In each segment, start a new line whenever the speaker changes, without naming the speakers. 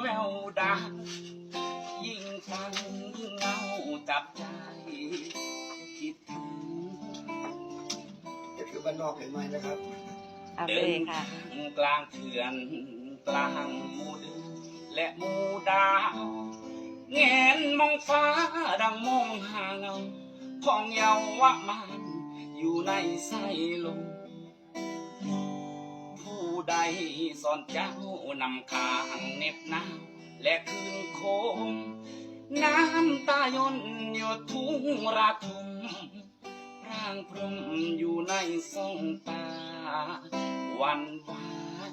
แววดังยิ่งฟังยิ่งเงาจับใจ คิดถึง
จะคือบ้านนอกเห็นไหมนะครับ
เอาไป
เดิ
เลย
น
ค่ะ
ทางกลางเถื่อนกลางหมู่เดือนและหมู่ดาวแงนมองฟ้าดังมองหาเงา ของเยาวมันอยู่ในไส้ลมผู้ใด สอนเจ้านำคางเน็บหนาวและคืนโคม น้ำตายนหยดทุ่งระทมร่างพรมอยู่ในทรงตาวันวาย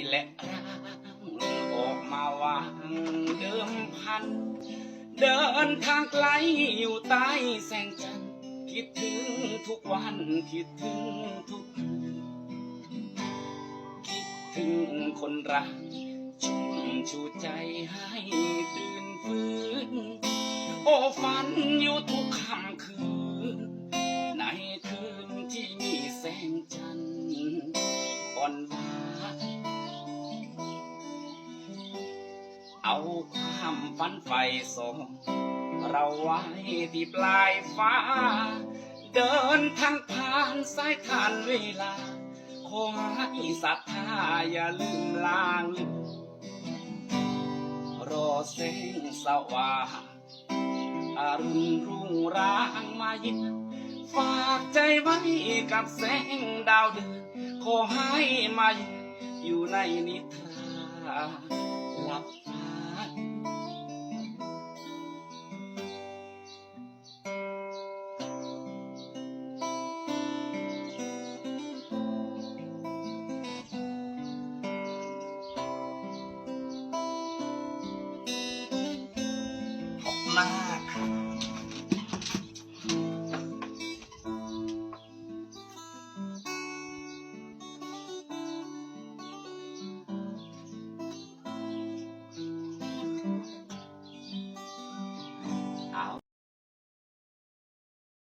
ใจและร่างออกมาวางเดิมพัน เดินทางไกลอยู่ใต้แสงจันทร์คิดถึงทุกวันคิดถึงทุกคืนคิดถึงคนรักชุ่มชูใจให้ตื่นฟื้นโอ้ฝันอยู่ทุก เอาความฝันไฟส่งเราไว้ที่ปลายฟ้า เดินทางผ่านสายทานเวลาขอให้ศรัทธาอย่าลืมลางลืมรอแสงสว่างอรุณรุ่งรางมาเยินฝากใจไว้กับแสงดาวเดือนขอให้มาอยู่ในนิทราหลับ
lang